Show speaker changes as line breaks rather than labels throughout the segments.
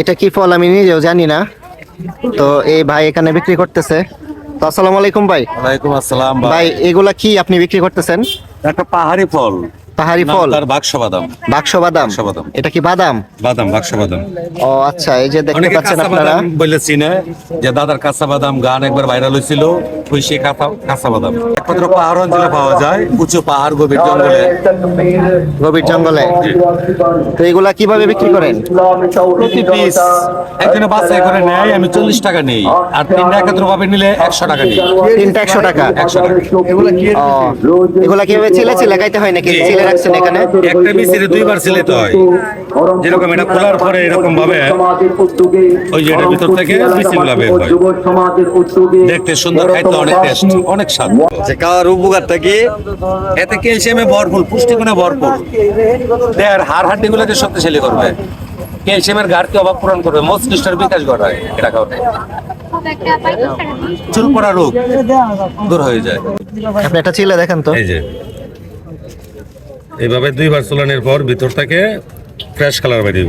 এটা কি ফল আমি নিজেও জানি না। তো এই ভাই এখানে বিক্রি করতেছে। তো আসসালামু আলাইকুম ভাই।
ওয়ালাইকুম আসসালাম
ভাই। এগুলা কি আপনি বিক্রি করতেছেন?
একটা পাহাড়ি ফল।
পাহাড়ি ফল?
বাক্স বাদাম।
বাক্স বাদাম? এটা কি বাদাম?
বাদাম বাক্স বাদাম।
ও আচ্ছা এই যে দেখতে পাচ্ছেন আপনারা।
বলে চিনে যে দাদার কাঁচা বাদাম গান একবার ভাইরাল হয়েছিল ওই কাঁচা বাদাম। একমাত্র পাহাড় অঞ্চলে পাওয়া যায় উঁচু পাহাড় গভীর জঙ্গলে।
গভীর জঙ্গলে। তো এগুলা কীভাবে বিক্রি করেন?
প্রতি পিস একজনে বাছাই করে নেয় আমি চল্লিশ টাকা নেই। আর তিনটা একত্র ভাবে নিলে একশো টাকা নেই।
তিনটা একশো টাকা।
একশো টাকা।
ও এগুলা কীভাবে ছিলে ছিলে খাইতে হয় নাকি? ছিলে রাখছেন এখানে
একটা মিস্ত্রি দুইবার সিলেতে হয়। যেরকম এটা খোলার পরে এরকম ভাবে ওই যে এটার ভিতর থেকে বিচিগুলা বের হয়। দেখতে সুন্দর খাইতে অনেক টেস্ট অনেক স্বাদ। যে খাওয়ার উপকারটা কি? এতে ক্যালসিয়ামে ভরপুর পুষ্টিগুণে ভরপুর। দেহের হাড় হাড্ডি গুলোকে শক্তিশালী করবে। ক্যালসিয়ামের ঘাটতি অভাব পূরণ করবে মস্তিষ্কের বিকাশ ঘটায় এটা খাওয়াতে। চুল পড়া রোগ দূর হয়ে যায়।
আপনি এটা ছিলে দেখেন তো।
এই যে। এইভাবে দুইবার চুলানোর পর ভিতর থেকে ফ্রেশ কালার বেরিয়ে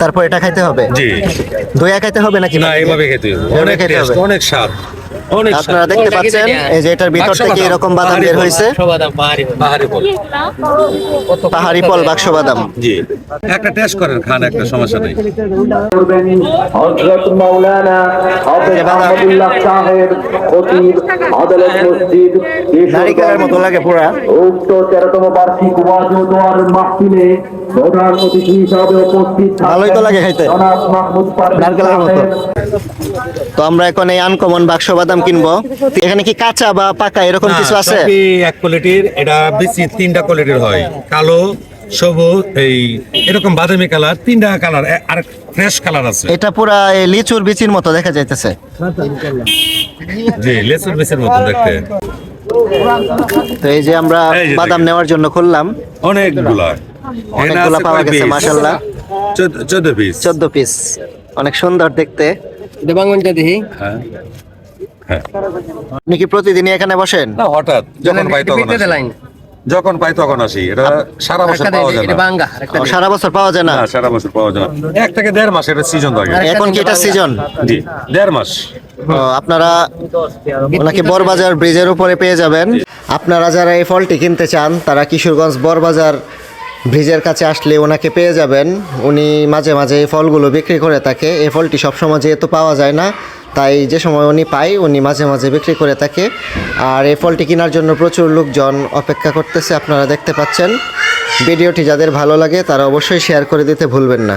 তারপর এটা খাইতে হবে?
জি।
দইয়া খাইতে হবে নাকি?
না এইভাবে খেতে হবে অনেক টেস্ট অনেক স্বাদ।
আপনারা দেখতে পাচ্ছেন এই যে এটার ভিতর থেকে এরকম বাদাম বের হয়েছে।
পাহাড়ি ফল।
পাহাড়ি বাক্স বাদাম
জি। একটা টেস্ট করেন খান একটা সমস্যা নেই।
হজরত মাওলানা হাফেজ আহমদুল্লাহ সাহেব খতিব আদালত মসজিদ
নারিকেলের মতো লাগে পুরা।
উক্ত তেরোতম বার্ষিক ওয়াজ ও দোয়ার মাহফিলে প্রধান অতিথি হিসাবে উপস্থিত
ভালোই তো লাগে খাইতে। নারকেলের মতো। তো আমরা এখন এই আনকমন বাক্স বাদাম কিনবো। এখানে কি কাঁচা বা পাকা এরকম কিছু আছে?
এক কোয়ালিটির এটা বেশি তিনটা কোয়ালিটির হয়। কালো সবুজ এই এরকম বাদামি কালার তিনটা কালার আর ফ্রেশ কালার আছে।
এটা পুরা এই লিচুর বিচির মতো দেখা যাইতেছে।
জি লেসুর বেসের মতো দেখতে।
তো এই যে আমরা বাদাম নেওয়ার জন্য খুললাম।
অনেকগুলা।
অনেকগুলা পাওয়া গেছে, মাশাআল্লাহ।
চোদ্দ পিস
চোদ্দ পিস অনেক সুন্দর দেখতে।
দেবাঙ্গনটা দেখি।
হ্যাঁ।
আপনি কি প্রতিদিনই এখানে বসেন?
না হঠাৎ যখন পাই তখন যখন পাই তখন আসি। এটা সারা বছর পাওয়া যায় না।
সারা বছর পাওয়া যায়
না? সারা বছর পাওয়া যায় না। এক থেকে দেড় মাস এটা সিজন থাকে।
এখন কি এটা সিজন
জি দেড় মাস।
আপনারা ওনাকে বড়বাজার ব্রিজের উপরে পেয়ে যাবেন। আপনারা যারা এই ফলটি কিনতে চান তারা কিশোরগঞ্জ বড়বাজার ব্রিজের কাছে আসলে ওনাকে পেয়ে যাবেন। উনি মাঝে মাঝে এই ফলগুলো বিক্রি করে থাকে। এই ফলটি সবসময় যেহেতু পাওয়া যায় না তাই যে সময় উনি পায়, উনি মাঝে মাঝে বিক্রি করে থাকে। আর এই ফলটি কেনার জন্য প্রচুর লোকজন অপেক্ষা করতেছে, আপনারা দেখতে পাচ্ছেন। ভিডিওটি যাদের ভালো লাগে, তারা অবশ্যই শেয়ার করে দিতে ভুলবেন না।